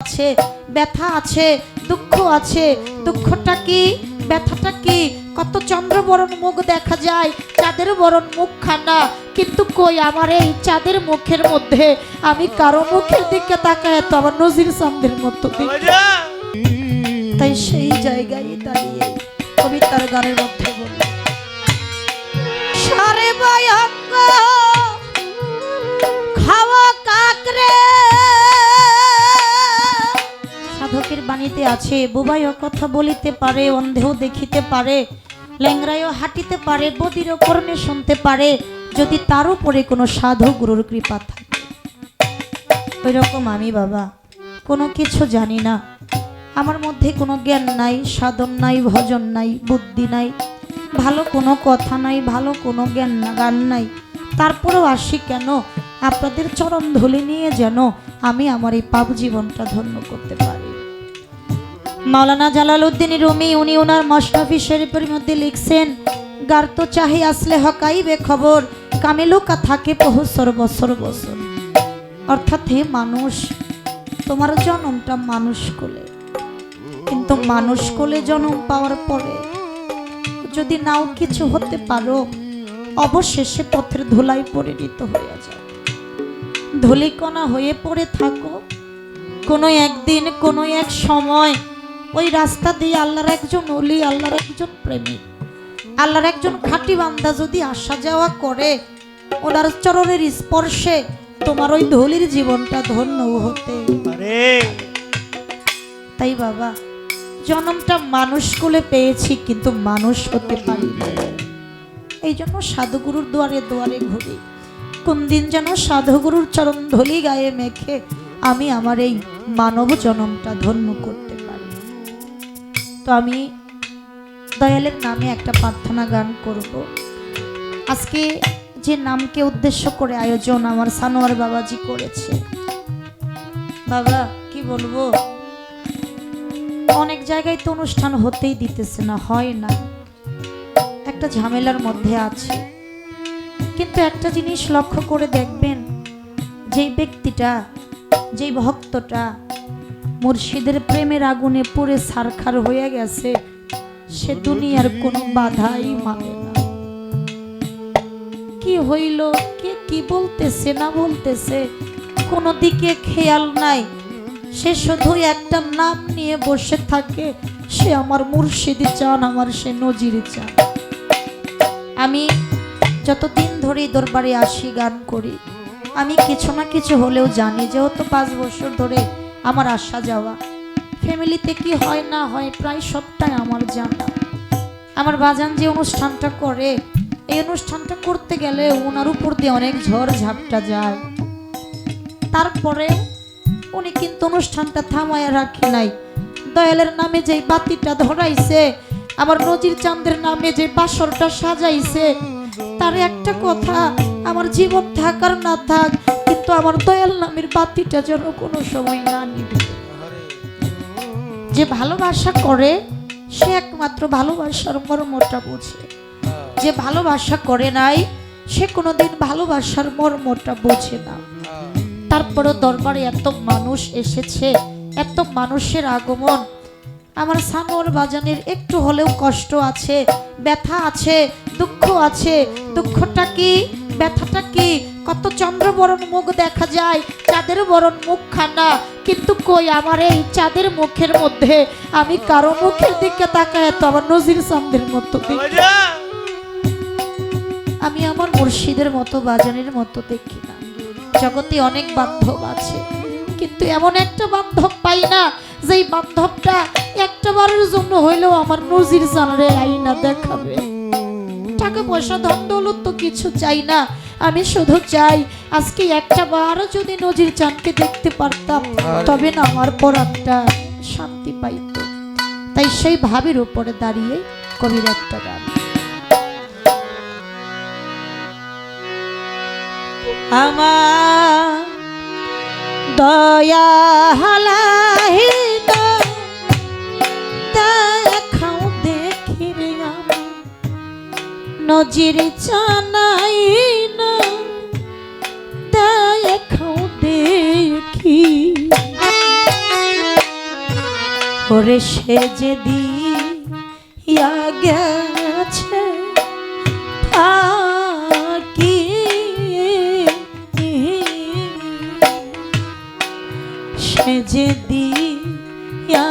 আছে ব্যথা আছে দুঃখ আছে। দুঃখটা কি? ব্যথাটা কি? কত চন্দ্রবরণ মুখ দেখা যায় চাঁদের বরণ মুখ খানা কিন্তু কই আমার এই চাঁদের মুখের মধ্যে? আমি কারও মুখের দিকে তাকায় তো আমার নজির সামদের মতো তাই সেই জায়গায় দাঁড়িয়ে কবিতার গানের মধ্যে বলি। সারে বায়ঙ্গ খাওয়া কাকরে। বাণীতে আছে বুবাইও কথা বলিতে পারে, অন্ধেও দেখিতে পারে ল্যাংরায়ও হাঁটিতে পারে, বদিরও কর্ণে শুনতে পারে, যদি তার উপরে কোনো সাধু গুরুর কৃপা থাকে। ওই রকম আমি বাবা, কোনো কিছু জানি না। আমার মধ্যে কোনো জ্ঞান নাই, সাধন নাই, ভজন নাই, বুদ্ধি নাই, ভালো কোনো কথা নাই, ভালো কোনো জ্ঞান গান নাই। তারপরেও আসি কেন? আপনাদের চরণ ধুলি নিয়ে যেন আমি আমার এই পাপ জীবনটা ধন্য করতে পারি। মাওলানা জালালউদ্দিন রুমি, উনি ওনার মশরাফি শরীফের মধ্যে লিখছেন গার তো চাহি আসলে হকাইবে খবর কামেলুকা থাকে বহুসর বছর বছর অর্থাৎ হে মানুষ, তোমার জন্মটা মানুষ কোলে। কিন্তু মানুষ কোলে জন্ম পাওয়ার পরে যদি নাও কিছু হতে পারো, অবশেষে পথের ধুলাই পরিণত হয়ে যায়। ধুলিকণা হয়ে পড়ে থাকো, কোনো একদিন, কোনো এক সময় ওই রাস্তা দিয়ে আল্লাহর একজন অলি আল্লাহর একজন প্রেমিক আল্লাহর একজন খাঁটি বান্দা যদি আসা যাওয়া করে, ওনার চরণের স্পর্শে তোমার ওই ধুলির জীবনটা ধন্য হতে তাই বাবা, জন্মটা মানুষ কোলে পেয়েছি, কিন্তু মানুষ হতে পারি। এই জন্য সাধুগুরুর দুয়ারে দুয়ারে ঘুরি কোন দিন যেন সাধুগুরুর চরণ ধলি গায়ে মেখে আমি আমার এই মানব জনমটা ধন্য করতে তো আমি দয়ালের নামে একটা প্রার্থনা গান করব। আজকে যে নামকে উদ্দেশ্য করে আয়োজন আমার সানোয়ার বাবাজি করেছে। বাবা, কি বলব? অনেক জায়গায় তো অনুষ্ঠান হতেই দিতেছে না, হয় না। একটা ঝামেলার মধ্যে আছে। কিন্তু একটা জিনিস লক্ষ্য করে দেখবেন, যেই ব্যক্তিটা, যেই ভক্তটা মুর্শিদের প্রেমের আগুনে পুড়ে সারখার হয়ে গেছে। সে দুনিয়ার কোনো বাধাই মানে না। কি হইল? কে কি বলতেছে, না বলতেছে? কোনো দিকে খেয়াল নাই। সে শুধু একটা নাম নিয়ে বসে থাকে। সে আমার মুর্শিদি চান, আমার সে নজির চান। আমি যতদিন ধরে দরবারে আসি, গান করি। আমি কিছু না কিছু হলেও জানি, যেহেতু পাঁচ বছর ধরে আমার আসা যাওয়া। ফ্যামিলিতে কি হয় না হয় প্রায় সবটাই আমার জানা। আমার বাজান যে অনুষ্ঠানটা করে, এই অনুষ্ঠানটা করতে গেলে ওনার উপর দিয়ে অনেক ঝড় ঝাপটা যায়। তারপরে উনি কিন্তু অনুষ্ঠানটা থামায় রাখে নাই। দয়ালের নামে যে বাতিটা ধরাইছে আমার নজির চাঁদের নামে যে বাসরটা সাজাইছে, তার একটা কথা, আমার জীবন থাকার না থাক কিন্তু আমার দয়াল নামের বাতিটা যেন কোনো সময় না নিবে। যে ভালোবাসা করে, সে একমাত্র ভালোবাসার মর্মটা বোঝে। যে ভালোবাসা করে নাই, সে কোনোদিন ভালোবাসার মর্মটা বোঝে না। তারপরও দরবারে এত মানুষ এসেছে, এত মানুষের আগমন। আমার সানোর বাজানের একটু হলেও কষ্ট আছে, ব্যথা আছে, দুঃখ আছে। দুঃখটা কি? ব্যথাটা কি? কত চন্দ্রবরণ মুখ দেখা যায় চাঁদের বরণ মুখ খানা কিন্তু কই আমার এই চাঁদের মুখের মধ্যে? আমি কারও মুখের দিকে তাকায় তো আমার নজির সামদের মতো। আমি আমার মুর্শিদের মতো বাজানের মতো দেখি না। জগতে অনেক বান্ধব আছে কিন্তু এমন একটা বান্ধব পাই না যেই বান্ধবটা একটা বারের জন্য হইলেও আমার নজির জানরে আইনা দেখাবে। টাকা পয়সা ধন দৌলত তো কিছু চাই না। আমি শুধু চাই আজকে একটা বারও যদি নজির চানকে দেখতে পারতাম তবে না আমার পরাণটা শান্তি পাইত। তাই সেই ভাবের উপরে দাঁড়িয়ে কবির একটা গান। আমার দয়া হালাহিত নজির ছানাই না দেখো দেখি। ওরে সে যে দিয়া গেছে থাকি। সে যে দিয়া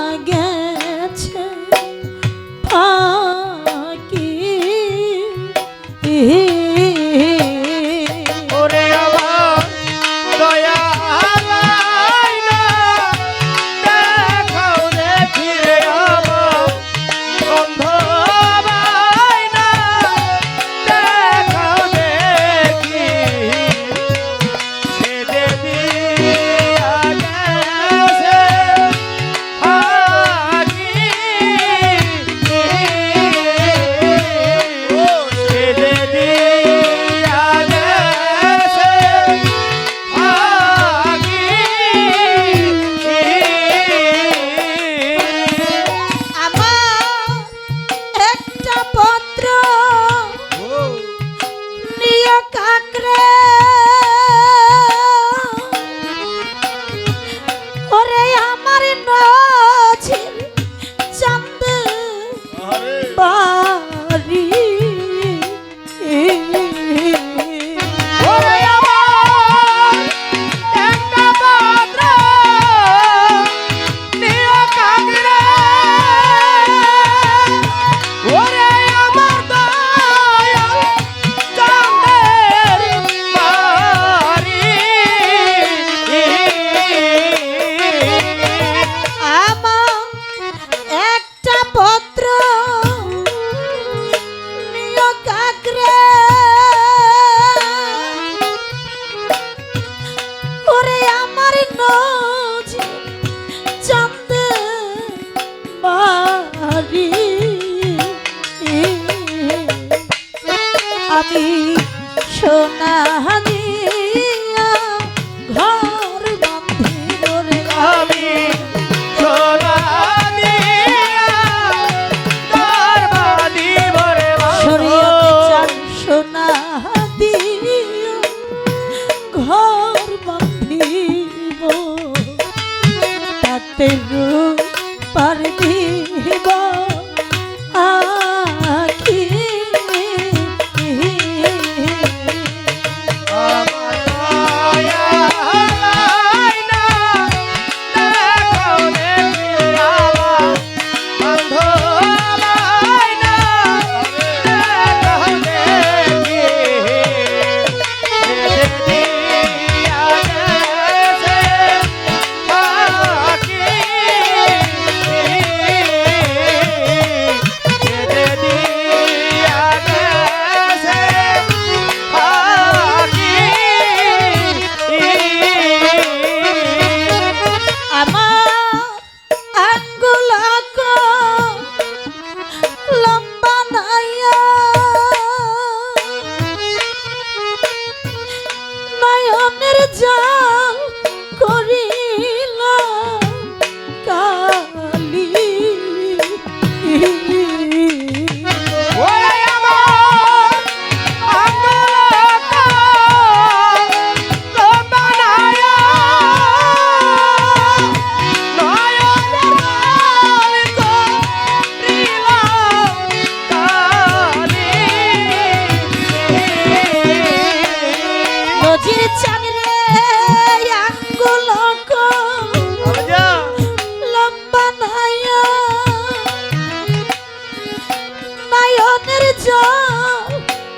চোখের জল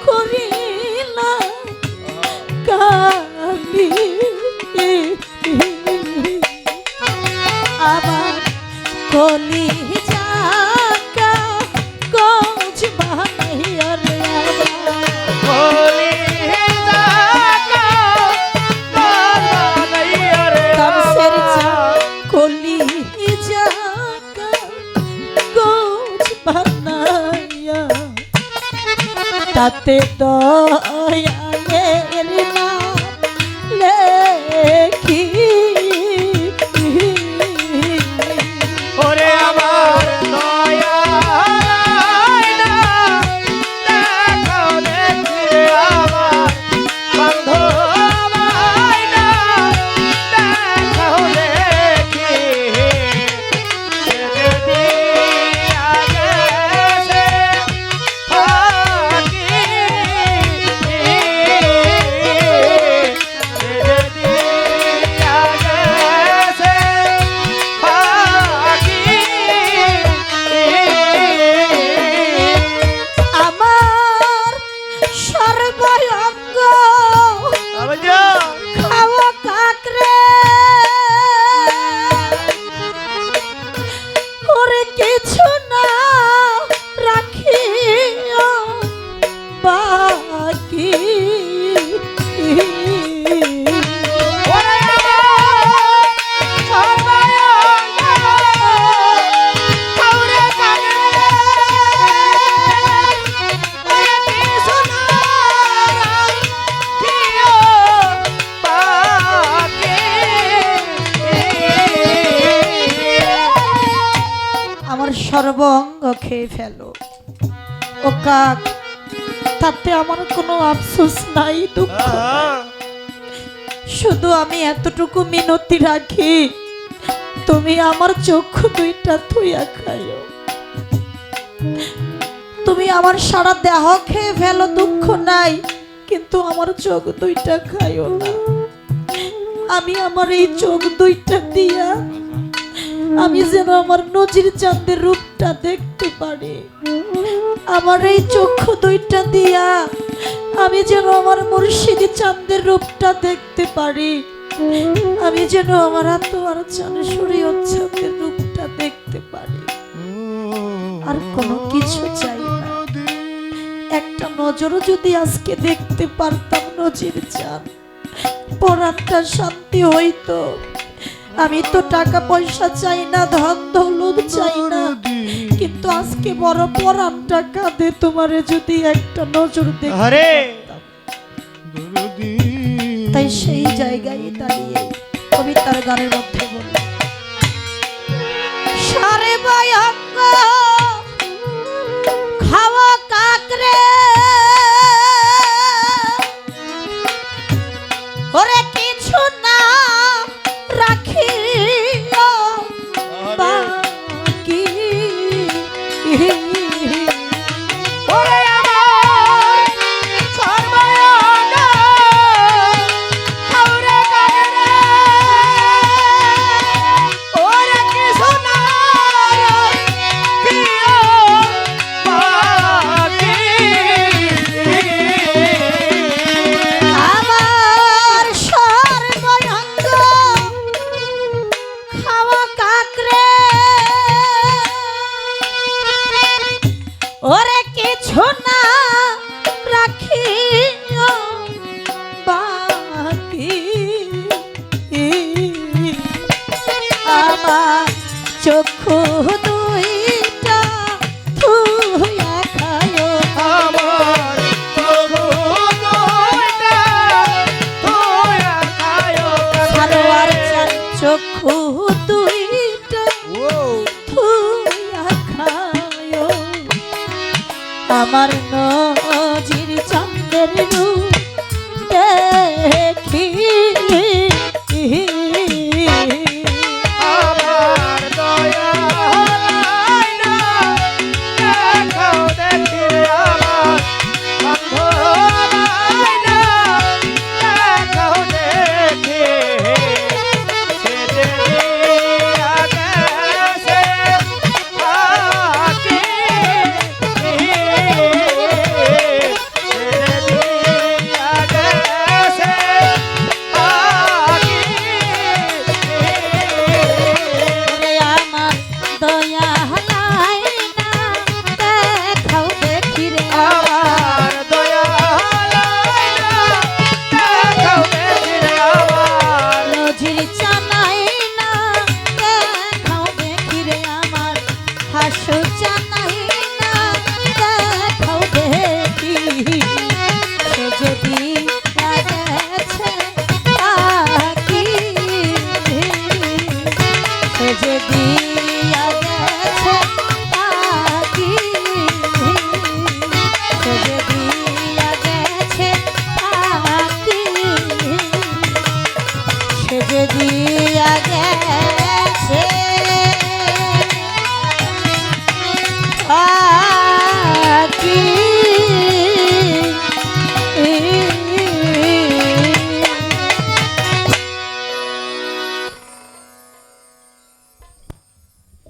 করিলা কালি আবার কলি চাকা কচ বাহিয়ার কলি চাকা yeah. তাতে দয়া অঙ্গ খেয়ে ফেলো। ও কাক তাতে আমার কোনো আফসোস নাই দুঃখ শুধু আমি এতটুকু মিনতি রাখি তুমি আমার চক্ষু দুইটা থুইয়া খাইও। তুমি আমার সারা দেহ খেয়ে ফেলো দুঃখ নাই কিন্তু আমার চোখ দুইটা খাইও না। আমি আমার এই চোখ দুইটা দিয়া আমি যেন আমার নজির চাঁদের রূপটা দেখতে পারি। আমার এই চক্ষু দুইটা দিয়া আমি যেন আমার মুর্শিদি চাঁদের রূপটা দেখতে পারি। আমি যেন আমার আত্মার চানে শরীয় চাঁদের রূপটা দেখতে পারি। আর কোনো কিছু চাই না। একটা নজরও যদি আজকে দেখতে পারতাম নজির চাঁদ পরানটা শান্তি হইতো। আমি তো টাকা পয়সা চাই না ধন দৌলত চাই না। কিন্তু আজকে বড় পরাম টাকা দে তোমারে যদি একটা নজর দেখে তাই সেই জায়গায় দাঁড়িয়ে কবিতার গানের মধ্যে বলি সারে বায়ঙ্গ